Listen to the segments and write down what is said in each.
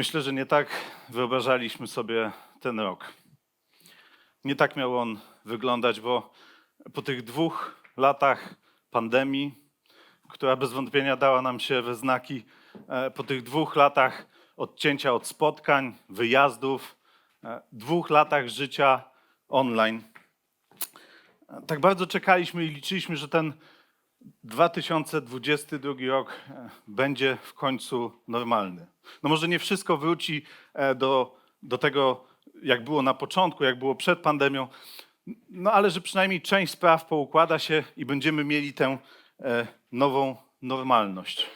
Myślę, że nie tak wyobrażaliśmy sobie ten rok. Nie tak miał on wyglądać, bo po tych dwóch latach pandemii, która bez wątpienia dała nam się we znaki, e, po tych dwóch latach odcięcia od spotkań, wyjazdów, e, dwóch latach życia online, e, tak bardzo czekaliśmy i liczyliśmy, że ten 2022 rok e, będzie w końcu normalny. No może nie wszystko wróci e, do, do tego, jak było na początku, jak było przed pandemią, no ale że przynajmniej część spraw poukłada się i będziemy mieli tę e, nową normalność.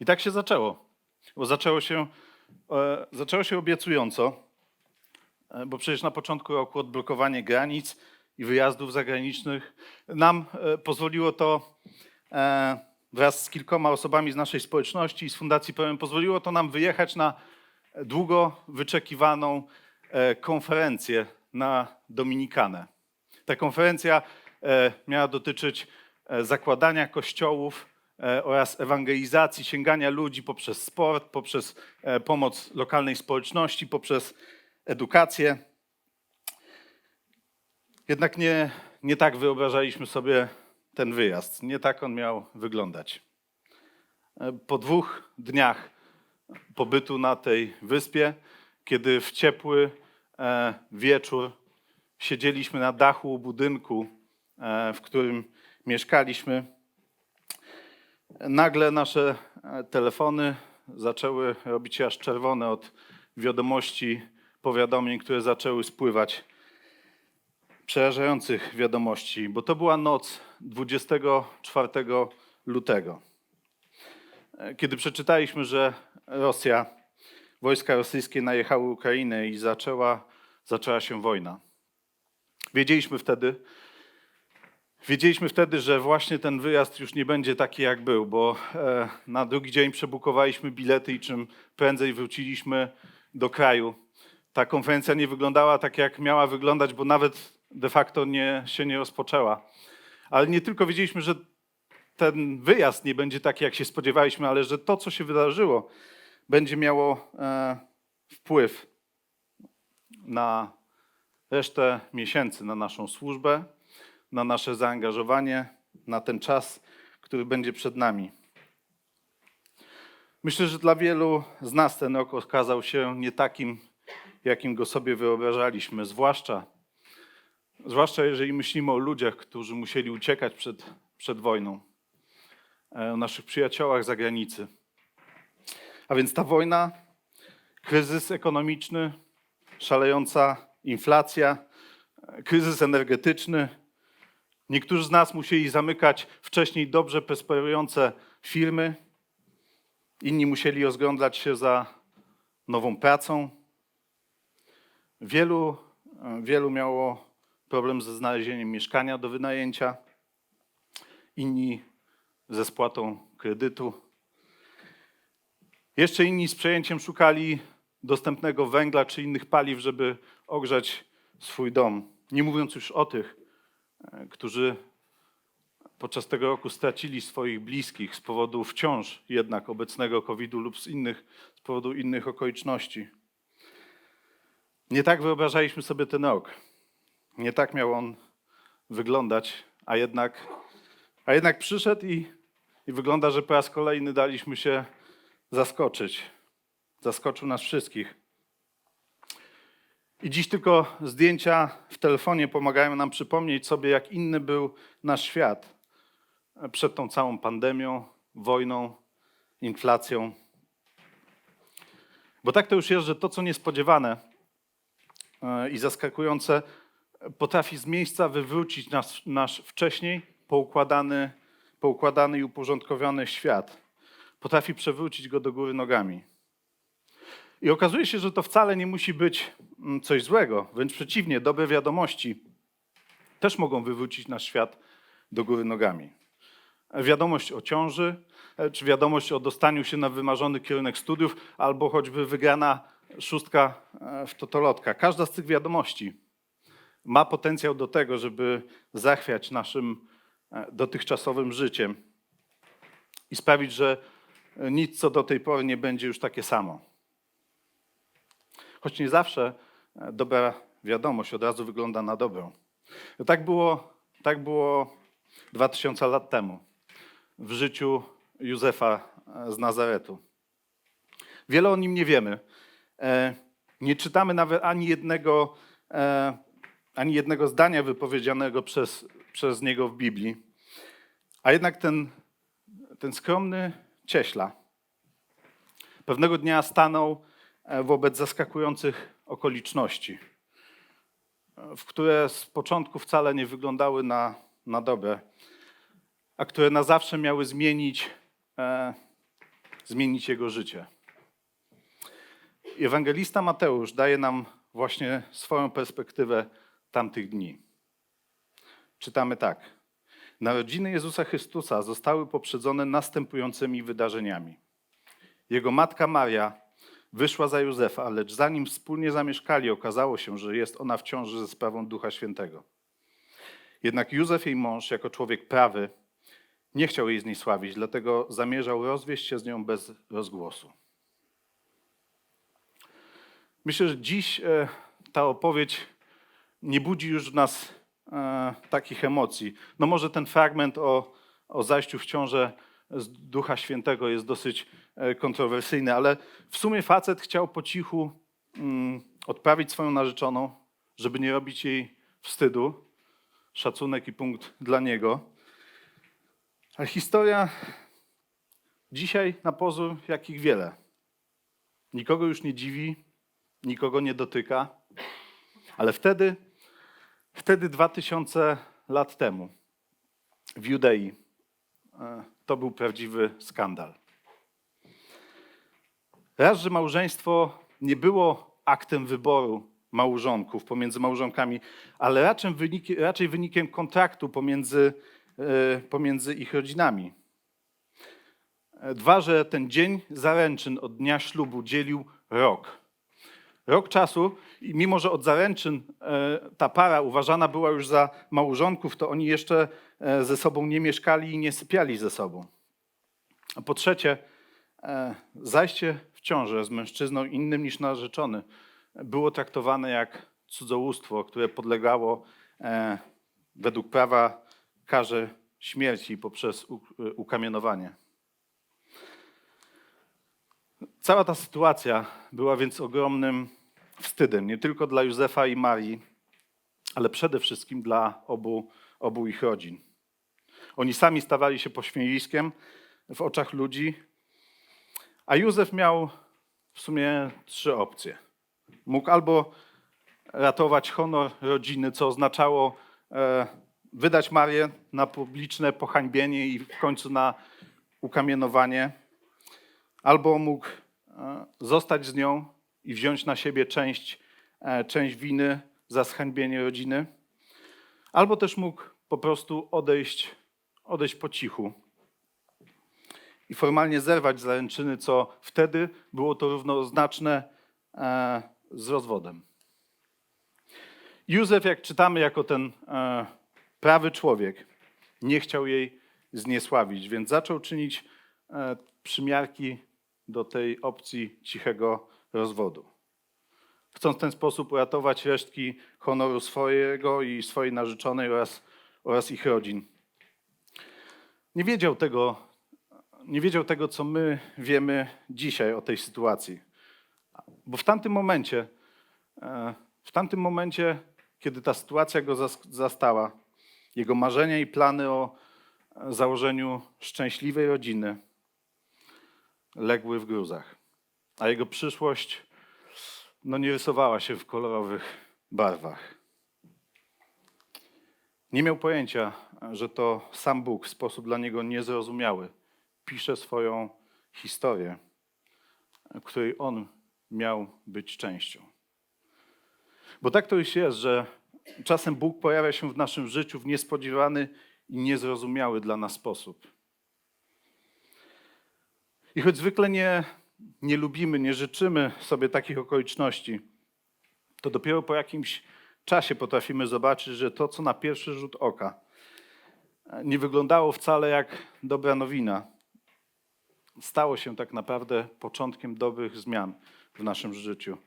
I tak się zaczęło. Bo zaczęło się, zaczęło się obiecująco, bo przecież na początku roku odblokowanie granic i wyjazdów zagranicznych nam e, pozwoliło to e, wraz z kilkoma osobami z naszej społeczności i z Fundacji Pełen, pozwoliło to nam wyjechać na długo wyczekiwaną e, konferencję na Dominikanę. Ta konferencja miała dotyczyć zakładania kościołów oraz ewangelizacji, sięgania ludzi poprzez sport, poprzez pomoc lokalnej społeczności, poprzez edukację. Jednak nie, nie tak wyobrażaliśmy sobie ten wyjazd. Nie tak on miał wyglądać. E, Po dwóch dniach pobytu na tej wyspie, kiedy w ciepły e, wieczór siedzieliśmy na dachu budynku, e, w którym mieszkaliśmy, nagle nasze telefony zaczęły robić się aż czerwone od wiadomości, powiadomień, które zaczęły spływać przerażających wiadomości, bo to była noc 24 lutego, kiedy przeczytaliśmy, że Rosja, wojska rosyjskie najechały Ukrainę i zaczęła, zaczęła się wojna. Wiedzieliśmy wtedy, wiedzieliśmy wtedy, że właśnie ten wyjazd już nie będzie taki jak był, bo e, na drugi dzień przebukowaliśmy bilety i czym prędzej wróciliśmy do kraju. Ta konferencja nie wyglądała tak, jak miała wyglądać, bo nawet de facto nie, się nie rozpoczęła. Ale nie tylko wiedzieliśmy, że ten wyjazd nie będzie taki, jak się spodziewaliśmy, ale że to, co się wydarzyło, będzie miało e, wpływ na resztę miesięcy, na naszą służbę, na nasze zaangażowanie, na ten czas, który będzie przed nami. Myślę, że dla wielu z nas ten rok okazał się nie takim, jakim go sobie wyobrażaliśmy, zwłaszcza, zwłaszcza jeżeli myślimy o ludziach, którzy musieli uciekać przed, przed wojną, e, o naszych przyjaciołach z zagranicy. A więc ta wojna, kryzys ekonomiczny, szalejąca inflacja, e, kryzys energetyczny. Niektórzy z nas musieli zamykać wcześniej dobrze prosperujące firmy, inni musieli rozglądać się za nową pracą. Wielu, e, wielu miało problem ze znalezieniem mieszkania do wynajęcia, inni ze spłatą kredytu. Jeszcze inni z przejęciem szukali dostępnego węgla czy innych paliw, żeby ogrzać swój dom. Nie mówiąc już o tych, e, którzy podczas tego roku stracili swoich bliskich z powodu wciąż jednak obecnego COVID-u lub z innych, z powodu innych okoliczności. Nie tak wyobrażaliśmy sobie ten rok. Nie tak miał on wyglądać, a jednak, a jednak przyszedł i, i wygląda, że po raz kolejny daliśmy się zaskoczyć. Zaskoczył nas wszystkich. I dziś tylko zdjęcia w telefonie pomagają nam przypomnieć sobie, jak inny był nasz świat przed tą całą pandemią, wojną, inflacją. Bo tak to już jest, że to, co niespodziewane e, i zaskakujące, potrafi z miejsca wywrócić nasz, nasz wcześniej poukładany, poukładany i uporządkowany świat. Potrafi przewrócić go do góry nogami. I okazuje się, że to wcale nie musi być mm, coś złego. Wręcz przeciwnie, dobre wiadomości też mogą wywrócić nasz świat do góry nogami. Wiadomość o ciąży, e, czy wiadomość o dostaniu się na wymarzony kierunek studiów, albo choćby wygrana szóstka e, w totolotka. Każda z tych wiadomości ma potencjał do tego, żeby zachwiać naszym e, dotychczasowym życiem i sprawić, że nic co do tej pory nie będzie już takie samo. choć nie zawsze e, dobra wiadomość od razu wygląda na dobrą. Tak było, tak było 2000 lat temu w życiu Józefa e, z Nazaretu. Wiele o nim nie wiemy. E, Nie czytamy nawet ani jednego, e, ani jednego zdania wypowiedzianego przez, przez niego w Biblii. A jednak ten, ten skromny cieśla pewnego dnia stanął e, wobec zaskakujących okoliczności, e, w które z początku wcale nie wyglądały na, na dobre, a które na zawsze miały zmienić, e, zmienić jego życie. Ewangelista Mateusz daje nam właśnie swoją perspektywę tamtych dni. Czytamy tak. Narodziny Jezusa Chrystusa zostały poprzedzone następującymi wydarzeniami. Jego matka Maria wyszła za Józefa, lecz zanim wspólnie zamieszkali, okazało się, że jest ona w ciąży ze sprawą Ducha Świętego. Jednak Józef, jej mąż, jako człowiek prawy, nie chciał jej zniesławić, dlatego zamierzał rozwieść się z nią bez rozgłosu. Myślę, że dziś e, ta opowieść nie budzi już w nas e, takich emocji. No może ten fragment o, o zajściu w ciążę z Ducha Świętego jest dosyć e, kontrowersyjny, ale w sumie facet chciał po cichu mm, odprawić swoją narzeczoną, żeby nie robić jej wstydu. Szacunek i punkt dla niego. Ale historia dzisiaj na pozór jakich wiele. Nikogo już nie dziwi, nikogo nie dotyka, ale wtedy, wtedy 2000 lat temu w Judei e, to był prawdziwy skandal. Raz, że małżeństwo nie było aktem wyboru małżonków pomiędzy małżonkami, ale raczej, raczej wynikiem kontraktu pomiędzy, e, pomiędzy ich rodzinami. E, Dwa, że ten dzień zaręczyn od dnia ślubu dzielił rok. Rok czasu i mimo, że od zaręczyn e, ta para uważana była już za małżonków, to oni jeszcze e, ze sobą nie mieszkali i nie sypiali ze sobą. A po trzecie, e, zajście w ciążę z mężczyzną innym niż narzeczony było traktowane jak cudzołóstwo, które podlegało według prawa karze śmierci poprzez ukamienowanie. Cała ta sytuacja była więc ogromnym wstydem, nie tylko dla Józefa i Marii, ale przede wszystkim dla obu, obu ich rodzin. Oni sami stawali się pośmiewiskiem w oczach ludzi, a Józef miał w sumie trzy opcje. Mógł albo ratować honor rodziny, co oznaczało e, wydać Marię na publiczne pohańbienie i w końcu na ukamienowanie, albo mógł e, zostać z nią i wziąć na siebie część, e, część winy za zhańbienie rodziny, albo też mógł po prostu odejść, odejść po cichu i formalnie zerwać zaręczyny, co wtedy było to równoznaczne e, z rozwodem. Józef, jak czytamy, jako ten e, prawy człowiek, nie chciał jej zniesławić, więc zaczął czynić przymiarki do tej opcji cichego rozwodu. Chcąc w ten sposób uratować resztki honoru swojego i swojej narzeczonej oraz, oraz ich rodzin. Nie wiedział tego, nie wiedział tego, co my wiemy dzisiaj o tej sytuacji. Bo w tamtym momencie, e, w tamtym momencie, kiedy ta sytuacja go zas- zastała, jego marzenia i plany o e, założeniu szczęśliwej rodziny legły w gruzach, a jego przyszłość no, nie rysowała się w kolorowych barwach. Nie miał pojęcia, że to sam Bóg w sposób dla niego niezrozumiały pisze swoją historię, której on miał być częścią. Bo tak to już jest, że czasem Bóg pojawia się w naszym życiu w niespodziewany i niezrozumiały dla nas sposób. I choć zwykle nie, nie lubimy, nie życzymy sobie takich okoliczności, to dopiero po jakimś czasie potrafimy zobaczyć, że to, co na pierwszy rzut oka nie wyglądało wcale jak dobra nowina, stało się tak naprawdę początkiem dobrych zmian w naszym życiu.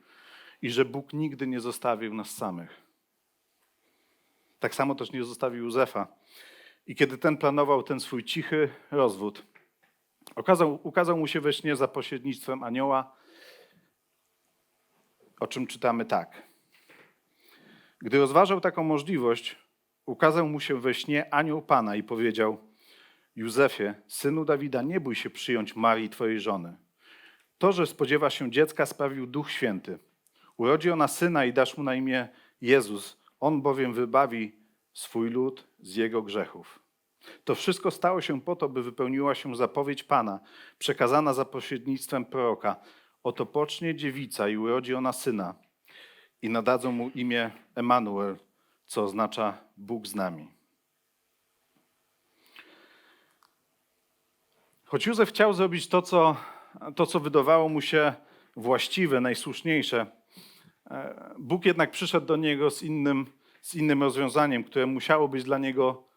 i że Bóg nigdy nie zostawił nas samych. Tak samo też nie zostawił Józefa. I kiedy ten planował ten swój cichy rozwód, okazał, ukazał mu się we śnie za pośrednictwem anioła, o czym czytamy tak. Gdy rozważał taką możliwość, ukazał mu się we śnie anioł Pana i powiedział: Józefie, synu Dawida, nie bój się przyjąć Marii, twojej żony. To, że spodziewa się dziecka, sprawił Duch Święty. Urodzi ona syna i dasz mu na imię Jezus. On bowiem wybawi swój lud z jego grzechów. To wszystko stało się po to, by wypełniła się zapowiedź Pana, przekazana za pośrednictwem proroka. Oto pocznie dziewica i urodzi ona syna i nadadzą mu imię Emanuel, co oznacza Bóg z nami. Choć Józef chciał zrobić to, co, to, co wydawało mu się właściwe, najsłuszniejsze, e, Bóg jednak przyszedł do niego z innym, z innym rozwiązaniem, które musiało być dla niego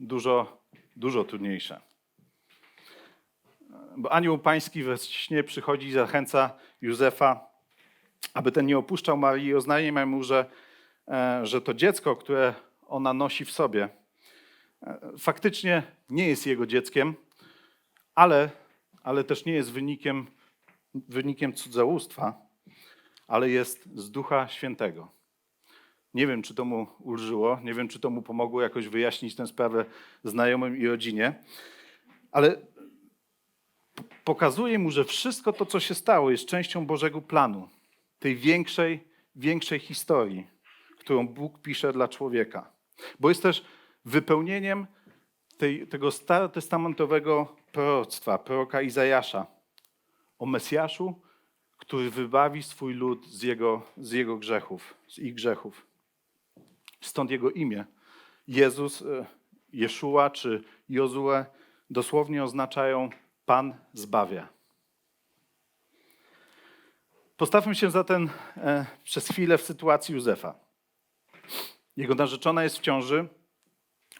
dużo, dużo trudniejsze. Bo anioł pański we śnie przychodzi i zachęca Józefa, aby ten nie opuszczał Marii i oznajmia mu, że, e, że to dziecko, które ona nosi w sobie, e, faktycznie nie jest jego dzieckiem, ale, ale też nie jest wynikiem, wynikiem cudzołóstwa, ale jest z Ducha Świętego. Nie wiem, czy to mu ulżyło, nie wiem, czy to mu pomogło jakoś wyjaśnić tę sprawę znajomym i rodzinie, ale pokazuje mu, że wszystko to, co się stało, jest częścią Bożego planu, tej większej, większej historii, którą Bóg pisze dla człowieka. Bo jest też wypełnieniem tej, tego starotestamentowego proroctwa, proroka Izajasza o Mesjaszu, który wybawi swój lud z jego, z jego grzechów, z ich grzechów. Stąd jego imię. Jezus, e, Jeszua czy Jozue dosłownie oznaczają Pan zbawia. Postawmy się zatem e, przez chwilę w sytuacji Józefa. Jego narzeczona jest w ciąży,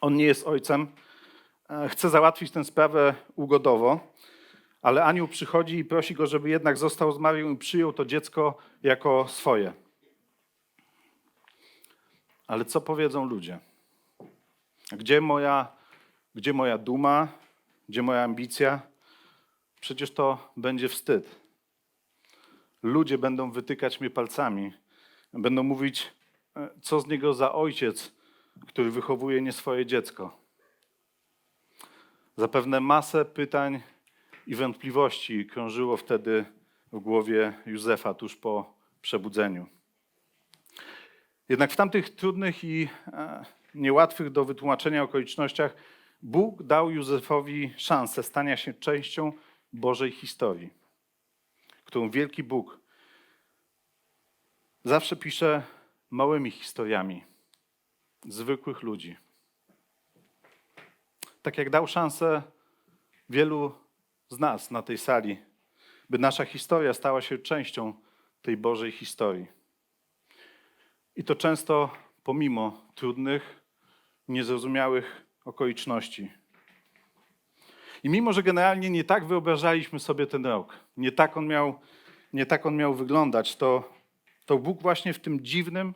on nie jest ojcem, e, chce załatwić tę sprawę ugodowo, ale anioł przychodzi i prosi go, żeby jednak został z Marią i przyjął to dziecko jako swoje. Ale co powiedzą ludzie? Gdzie moja, gdzie moja duma? Gdzie moja ambicja? Przecież to będzie wstyd. Ludzie będą wytykać mnie palcami. Będą mówić, e, co z niego za ojciec, który wychowuje nie swoje dziecko. Zapewne masę pytań i wątpliwości krążyło wtedy w głowie Józefa tuż po przebudzeniu. Jednak w tamtych trudnych i e, niełatwych do wytłumaczenia okolicznościach Bóg dał Józefowi szansę stania się częścią Bożej historii, którą wielki Bóg zawsze pisze małymi historiami zwykłych ludzi. Tak jak dał szansę wielu z nas na tej sali, by nasza historia stała się częścią tej Bożej historii. I to często pomimo trudnych, niezrozumiałych okoliczności. I mimo, że generalnie nie tak wyobrażaliśmy sobie ten rok, nie tak on miał, nie tak on miał wyglądać, to, to Bóg właśnie w tym dziwnym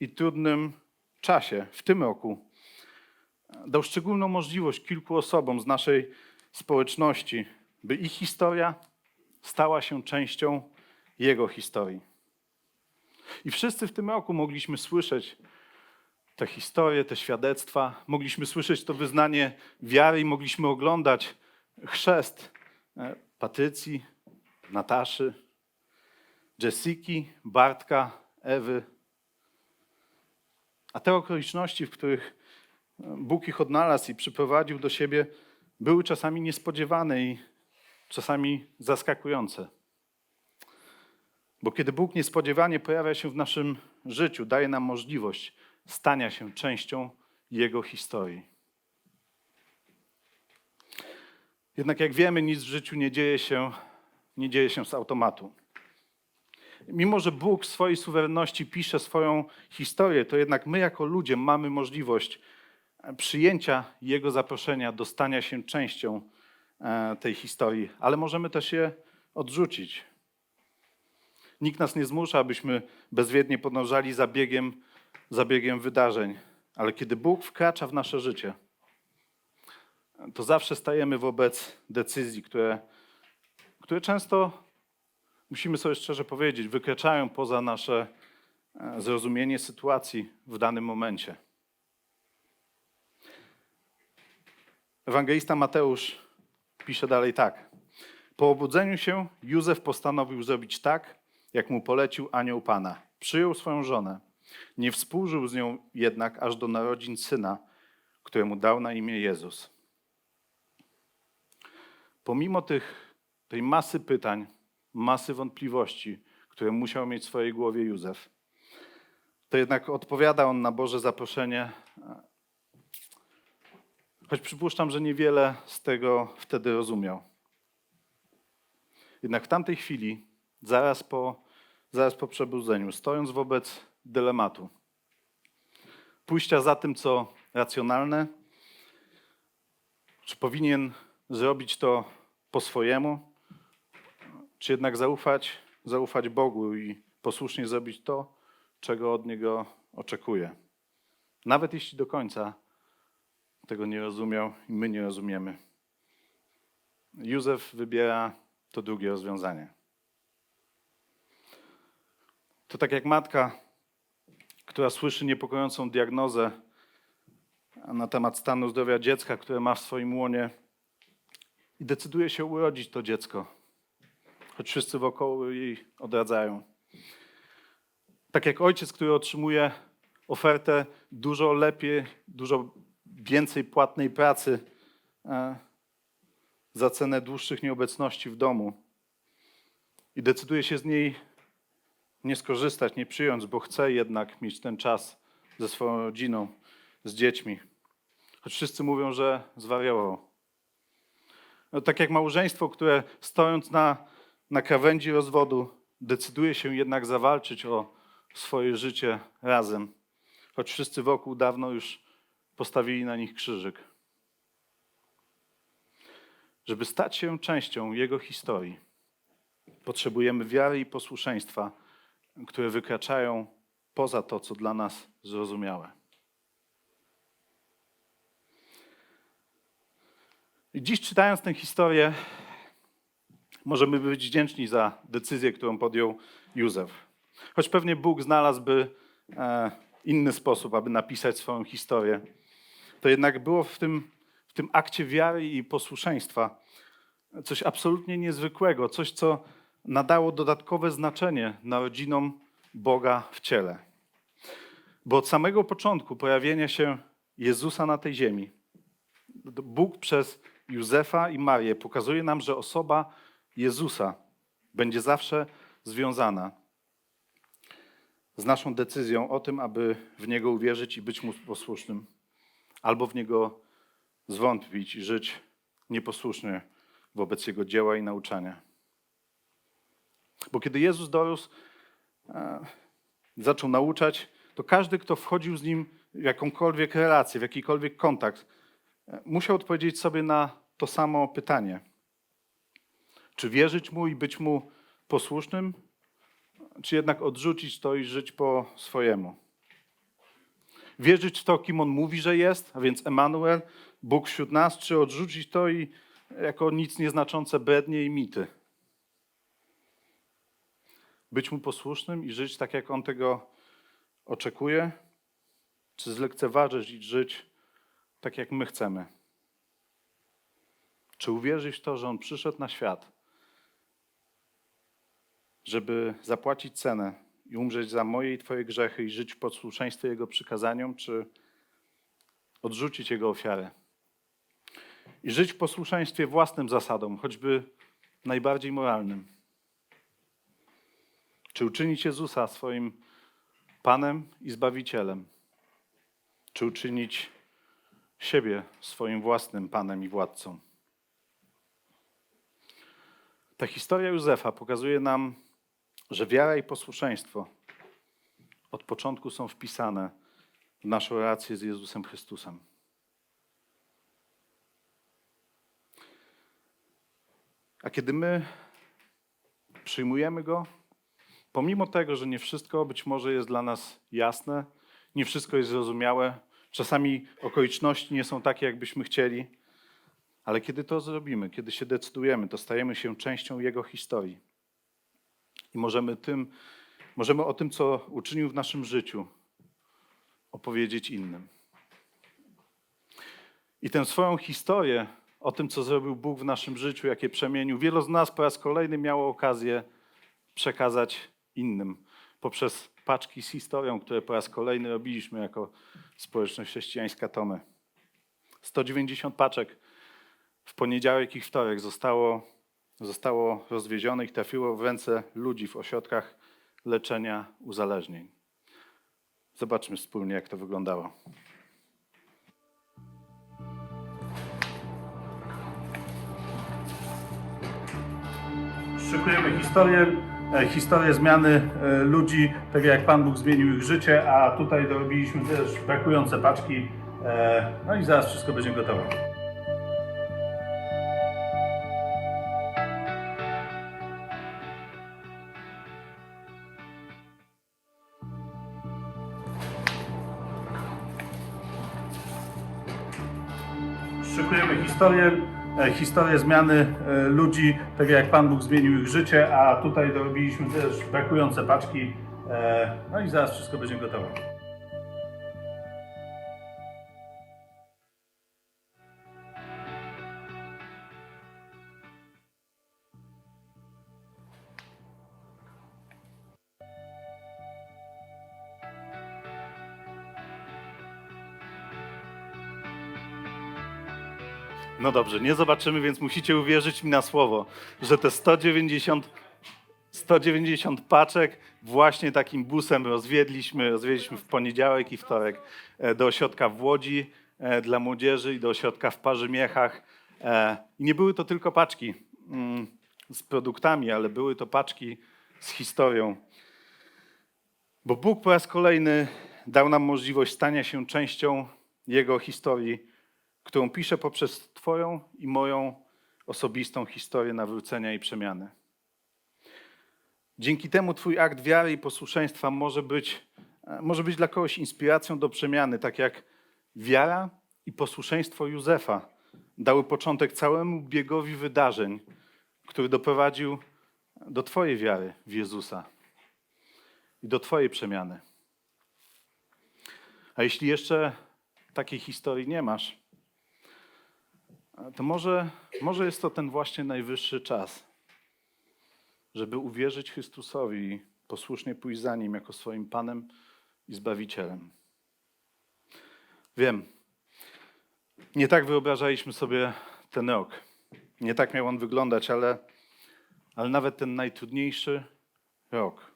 i trudnym czasie, w tym roku, dał szczególną możliwość kilku osobom z naszej społeczności, by ich historia stała się częścią Jego historii. I wszyscy w tym roku mogliśmy słyszeć te historie, te świadectwa, mogliśmy słyszeć to wyznanie wiary mogliśmy oglądać chrzest e, Patrycji, Nataszy, Jessiki, Bartka, Ewy. A te okoliczności, w których e, Bóg ich odnalazł i przyprowadził do siebie, były czasami niespodziewane i czasami zaskakujące. Bo kiedy Bóg niespodziewanie pojawia się w naszym życiu, daje nam możliwość stania się częścią Jego historii. Jednak jak wiemy, nic w życiu nie dzieje się, nie dzieje się z automatu. Mimo, że Bóg w swojej suwerenności pisze swoją historię, to jednak my jako ludzie mamy możliwość przyjęcia Jego zaproszenia do stania się częścią e, tej historii, ale możemy też je odrzucić. Nikt nas nie zmusza, abyśmy bezwiednie podążali za biegiem, za biegiem wydarzeń. Ale kiedy Bóg wkracza w nasze życie, to zawsze stajemy wobec decyzji, które, które często, musimy sobie szczerze powiedzieć, wykraczają poza nasze e, zrozumienie sytuacji w danym momencie. Ewangelista Mateusz pisze dalej tak. Po obudzeniu się Józef postanowił zrobić tak, jak mu polecił anioł Pana. Przyjął swoją żonę. Nie współżył z nią jednak aż do narodzin syna, któremu dał na imię Jezus. Pomimo tych, tej masy pytań, masy wątpliwości, które musiał mieć w swojej głowie Józef, to jednak odpowiada on na Boże zaproszenie, choć przypuszczam, że niewiele z tego wtedy rozumiał. Jednak w tamtej chwili, zaraz po, zaraz po przebudzeniu, stojąc wobec dylematu, pójścia za tym, co racjonalne, czy powinien zrobić to po swojemu, czy jednak zaufać, zaufać Bogu i posłusznie zrobić to, czego od Niego oczekuje. Nawet jeśli do końca tego nie rozumiał i my nie rozumiemy. Józef wybiera to drugie rozwiązanie. To tak jak matka, która słyszy niepokojącą diagnozę na temat stanu zdrowia dziecka, które ma w swoim łonie i decyduje się urodzić to dziecko, choć wszyscy wokoło jej odradzają. Tak jak ojciec, który otrzymuje ofertę dużo lepiej, dużo więcej płatnej pracy e, za cenę dłuższych nieobecności w domu i decyduje się z niej nie skorzystać, nie przyjąć, bo chce jednak mieć ten czas ze swoją rodziną, z dziećmi. Choć wszyscy mówią, że zwariował. No, tak jak małżeństwo, które stojąc na, na krawędzi rozwodu, decyduje się jednak zawalczyć o swoje życie razem, choć wszyscy wokół dawno już postawili na nich krzyżyk. Żeby stać się częścią Jego historii, potrzebujemy wiary i posłuszeństwa, które wykraczają poza to, co dla nas zrozumiałe. I dziś czytając tę historię, możemy być wdzięczni za decyzję, którą podjął Józef. Choć pewnie Bóg znalazłby e, inny sposób, aby napisać swoją historię, to jednak było w tym, w tym akcie wiary i posłuszeństwa coś absolutnie niezwykłego, coś, co nadało dodatkowe znaczenie narodzinom Boga w ciele. Bo od samego początku pojawienia się Jezusa na tej ziemi, Bóg przez Józefa i Marię pokazuje nam, że osoba Jezusa będzie zawsze związana z naszą decyzją o tym, aby w Niego uwierzyć i być Mu posłusznym, albo w Niego zwątpić i żyć nieposłusznie wobec Jego dzieła i nauczania. Bo kiedy Jezus dorósł, e, zaczął nauczać, to każdy, kto wchodził z Nim w jakąkolwiek relację, w jakikolwiek kontakt, e, musiał odpowiedzieć sobie na to samo pytanie. Czy wierzyć Mu i być Mu posłusznym, czy jednak odrzucić to i żyć po swojemu? Wierzyć w to, kim On mówi, że jest, a więc Emanuel, Bóg wśród nas, czy odrzucić to i jako nic nieznaczące brednie i mity? Być Mu posłusznym i żyć tak, jak On tego oczekuje, czy zlekceważyć i żyć tak, jak my chcemy? Czy uwierzyć w to, że On przyszedł na świat, żeby zapłacić cenę i umrzeć za moje i Twoje grzechy i żyć w posłuszeństwie Jego przykazaniom, czy odrzucić Jego ofiarę? I żyć w posłuszeństwie własnym zasadom, choćby najbardziej moralnym. Czy uczynić Jezusa swoim Panem i Zbawicielem? Czy uczynić siebie swoim własnym Panem i Władcą? Ta historia Józefa pokazuje nam, że wiara i posłuszeństwo od początku są wpisane w naszą relację z Jezusem Chrystusem. A kiedy my przyjmujemy Go, pomimo tego, że nie wszystko być może jest dla nas jasne, nie wszystko jest zrozumiałe, czasami okoliczności nie są takie, jakbyśmy chcieli, ale kiedy to zrobimy, kiedy się decydujemy, to stajemy się częścią Jego historii. I możemy, tym, możemy o tym, co uczynił w naszym życiu, opowiedzieć innym. I tę swoją historię o tym, co zrobił Bóg w naszym życiu, jakie przemienił, wielu z nas po raz kolejny miało okazję przekazać innym poprzez paczki z historią, które po raz kolejny robiliśmy jako społeczność chrześcijańska Tomy. 190 paczek w poniedziałek i wtorek zostało, zostało rozwiezionych trafiło w ręce ludzi w ośrodkach leczenia uzależnień. Zobaczmy wspólnie, jak to wyglądało. Szykujemy historię, historię zmiany e, ludzi, tak jak Pan Bóg zmienił ich życie, a tutaj dorobiliśmy też brakujące paczki. E, No i zaraz wszystko będzie gotowe. Szykujemy historię, e, historię zmiany e, ludzi, tak jak Pan Bóg zmienił ich życie, a tutaj dorobiliśmy też brakujące paczki. E, No i zaraz wszystko będzie gotowe. No dobrze, nie zobaczymy, więc musicie uwierzyć mi na słowo, że te 190, 190 paczek właśnie takim busem rozwiedliśmy, rozwiedliśmy w poniedziałek i wtorek e, do ośrodka w Łodzi e, dla młodzieży i do ośrodka w Parzymiechach. E, I nie były to tylko paczki mm, z produktami, ale były to paczki z historią. Bo Bóg po raz kolejny dał nam możliwość stania się częścią Jego historii, którą pisze poprzez Twoją i moją osobistą historię nawrócenia i przemiany. Dzięki temu Twój akt wiary i posłuszeństwa może być, e, może być dla kogoś inspiracją do przemiany, tak jak wiara i posłuszeństwo Józefa dały początek całemu biegowi wydarzeń, który doprowadził do Twojej wiary w Jezusa i do Twojej przemiany. A jeśli jeszcze takiej historii nie masz, to może, może jest to ten właśnie najwyższy czas, żeby uwierzyć Chrystusowi i posłusznie pójść za Nim jako swoim Panem i Zbawicielem. Wiem, nie tak wyobrażaliśmy sobie ten rok. Nie tak miał on wyglądać, ale, ale nawet ten najtrudniejszy rok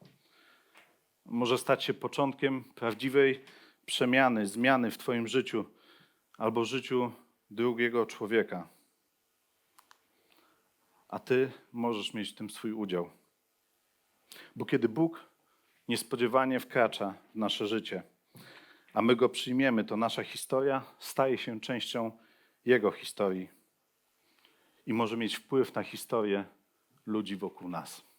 może stać się początkiem prawdziwej przemiany, zmiany w Twoim życiu albo życiu drugiego człowieka. A Ty możesz mieć w tym swój udział. Bo kiedy Bóg niespodziewanie wkracza w nasze życie, a my go przyjmiemy, to nasza historia staje się częścią Jego historii i może mieć wpływ na historię ludzi wokół nas.